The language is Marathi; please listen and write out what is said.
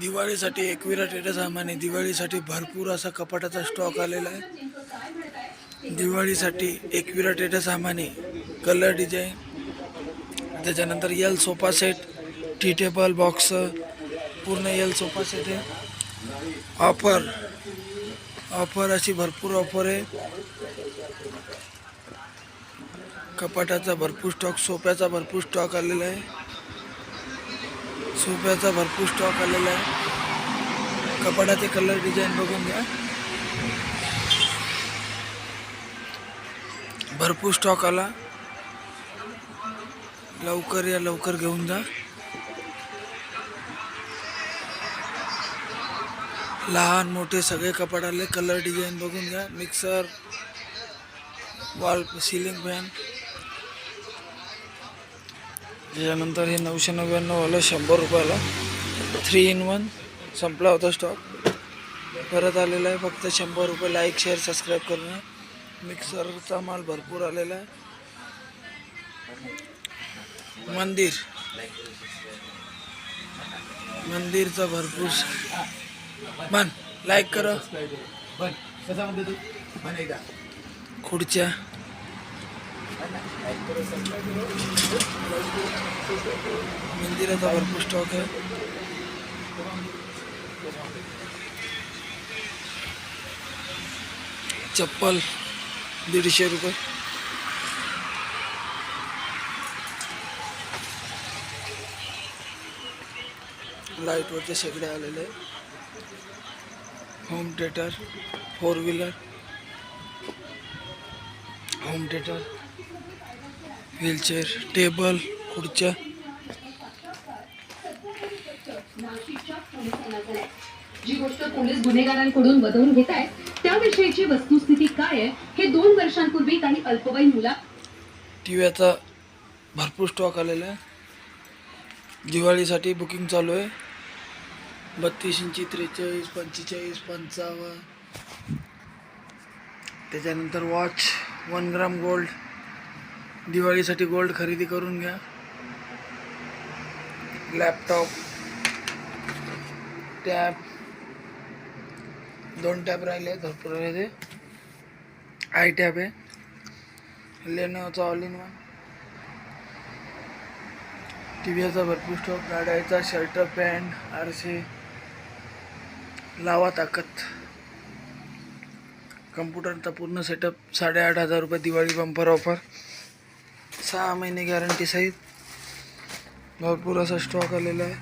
दिवाळीसाठी एकविरा टेटस सामाने दिवाळीसाठी भरपूर असा कपाटाचा स्टॉक आलेला आहे. दिवाळीसाठी एकविरा टेटस सामाने कलर डिझाईन त्याच्यानंतर L sofa set tea table box पूर्ण यल सोफा सेट आहे. ऑफर ऑफर अशी भरपूर ऑफर आहे. कपाटाचा भरपूर स्टॉक सोप्याचा भरपूर स्टॉक आलेला आहे. सोफ्याचा भरपूर स्टॉक आलेला आहे. कपाटाचे कलर डिझाईन बघून घ्या. भरपूर स्टॉक आला. लवकर या लवकर घेऊन जा. लहान मोठे सगळे कपाट आले. कलर डिझाईन बघून घ्या. मिक्सर वॉल सिलिंग फॅन त्याच्यानंतर हे नऊशे नव्याण्णव आलं शंभर रुपयाला. थ्री इन वन संपला होता स्टॉक परत आलेला आहे फक्त शंभर रुपये. लाईक शेअर सबस्क्राईब करणं मिक्सरचा माल भरपूर आलेला आहे. मंदिर. मंदिरचा भरपूर मन लाईक करा. खुर्च्या. मंदिराचा भरपूर स्टॉक आहे चप्पल दीडशे रुपये लाईटवरचे शेगडे आलेले आहे home theatre four wheeler home theatre wheelchair table खुर्च्या. जी गोष्ट पोलीस गुन्हेगारांकडून घेत आहेत त्याविषयीची वस्तुस्थिती काय आहे हे दोन वर्षांपूर्वी काही अल्पवयीन मुला भरपूर स्टॉक आलेला आहे. दिवाळीसाठी बुकिंग चालू आहे. बत्तीस इंची त्रेचाळीस पंचेचाळीस पंचावन्न. त्याच्यानंतर वॉच वन ग्राम गोल्ड. दिवाळीसाठी गोल्ड खरेदी करून घ्या. लॅपटॉप टॅब दोन टॅब राहिले भरपूर राहिले. आय टॅब आहे. लेनोचा ऑल इन वन टी व्हीचा भरपूर स्टॉक गाड्याचा शर्ट पॅन्ट आरसे. लावा ताकद. कम्प्युटरचा पूर्ण सेटअप साडेआठ हजार रुपये दिवाळी बंपर ऑफर सहा महिने गॅरंटी सहित भरपूर असा स्टॉक आलेला आहे.